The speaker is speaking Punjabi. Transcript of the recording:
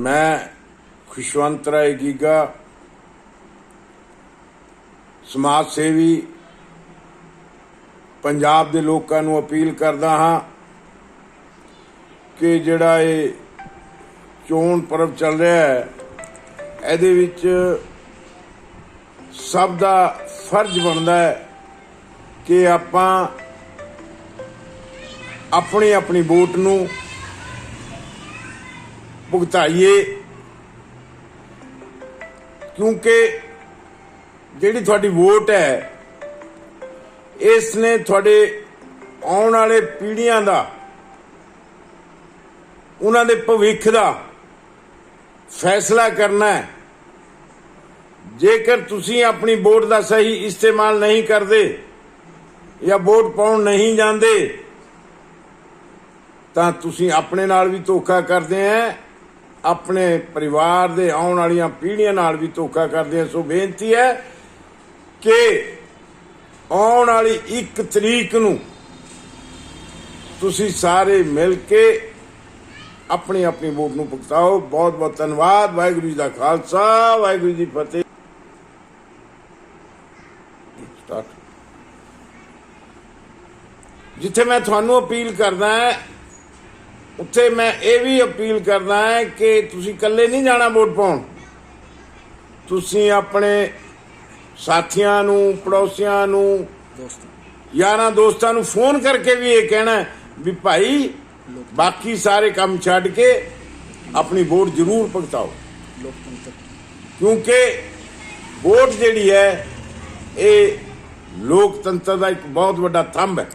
ਮੈਂ ਖੁਸ਼ਵੰਤ ਰਾਏ ਗੀਗਾ, ਸਮਾਜ ਸੇਵੀ, ਪੰਜਾਬ ਦੇ ਲੋਕਾਂ ਨੂੰ ਅਪੀਲ ਕਰਦਾ ਹਾਂ ਕਿ ਜਿਹੜਾ ਇਹ ਚੋਣ ਪਰਵ ਚੱਲ ਰਿਹਾ ਹੈ, ਇਹਦੇ ਵਿੱਚ ਸਭ ਦਾ ਫਰਜ਼ ਬਣਦਾ ਹੈ ਕਿ ਆਪਾਂ ਆਪਣੀ ਆਪਣੀ ਵੋਟ ਨੂੰ ਭੁਗਤਾਈਏ। ਕਿਉਂਕਿ ਜਿਹੜੀ ਤੁਹਾਡੀ ਵੋਟ ਹੈ, ਇਸ ਨੇ ਤੁਹਾਡੇ ਆਉਣ ਵਾਲੇ ਪੀੜ੍ਹੀਆਂ ਦਾ, ਉਹਨਾਂ ਦੇ ਭਵਿੱਖ ਦਾ ਫੈਸਲਾ ਕਰਨਾ ਹੈ। ਜੇਕਰ ਤੁਸੀਂ ਆਪਣੀ ਵੋਟ ਦਾ ਸਹੀ ਇਸਤੇਮਾਲ ਨਹੀਂ ਕਰਦੇ ਜਾਂ ਵੋਟ ਪਾਉਣ ਨਹੀਂ ਜਾਂਦੇ, ਤਾਂ ਤੁਸੀਂ ਆਪਣੇ ਨਾਲ ਵੀ ਧੋਖਾ ਕਰਦੇ ਆ ਆਪਣੇ ਪਰਿਵਾਰ ਦੇ ਆਉਣ ਵਾਲੀਆਂ ਪੀੜ੍ਹੀਆਂ ਨਾਲ ਵੀ ਧੋਖਾ ਕਰਦੇ ਆ। ਸੋ ਬੇਨਤੀ ਹੈ ਕਿ ਆਉਣ ਵਾਲੀ 1 ਤਰੀਕ ਨੂੰ ਤੁਸੀਂ ਸਾਰੇ ਮਿਲ ਕੇ ਆਪਣੀ ਆਪਣੀ ਵੋਟ ਨੂੰ ਭੁਗਤਾਓ। ਬਹੁਤ ਬਹੁਤ ਧੰਨਵਾਦ। ਵਾਹਿਗੁਰੂ ਜੀ ਦਾ ਖਾਲਸਾ, ਵਾਹਿਗੁਰੂ ਜੀ ਫਤਿਹ। ਜਿੱਥੇ ਮੈਂ ਤੁਹਾਨੂੰ ਅਪੀਲ ਕਰਦਾ ਹਾਂ ਉੱਥੇ ਮੈਂ ਇਹ ਵੀ ਅਪੀਲ ਕਰਦਾ ਹਾਂ ਕਿ ਤੁਸੀਂ ਇਕੱਲੇ ਨਹੀਂ ਜਾਣਾ ਵੋਟ ਪਾਉਣ। ਤੁਸੀਂ ਆਪਣੇ ਸਾਥੀਆਂ ਨੂੰ, ਪੜੋਸੀਆਂ ਨੂੰ, ਯਾਰਾਂ ਦੋਸਤਾਂ ਨੂੰ ਫੋਨ ਕਰਕੇ ਵੀ ਇਹ ਕਹਿਣਾ ਵੀ ਭਾਈ, ਬਾਕੀ ਸਾਰੇ ਕੰਮ ਛੱਡ ਕੇ ਆਪਣੀ ਵੋਟ ਜ਼ਰੂਰ ਭਗਤਾਓ। ਲੋਕਤੰਤਰ ਕਿਉਂਕਿ ਵੋਟ ਜਿਹੜੀ ਹੈ, ਇਹ ਲੋਕਤੰਤਰ ਦਾ ਇੱਕ ਬਹੁਤ ਵੱਡਾ ਥੰਬ ਹੈ।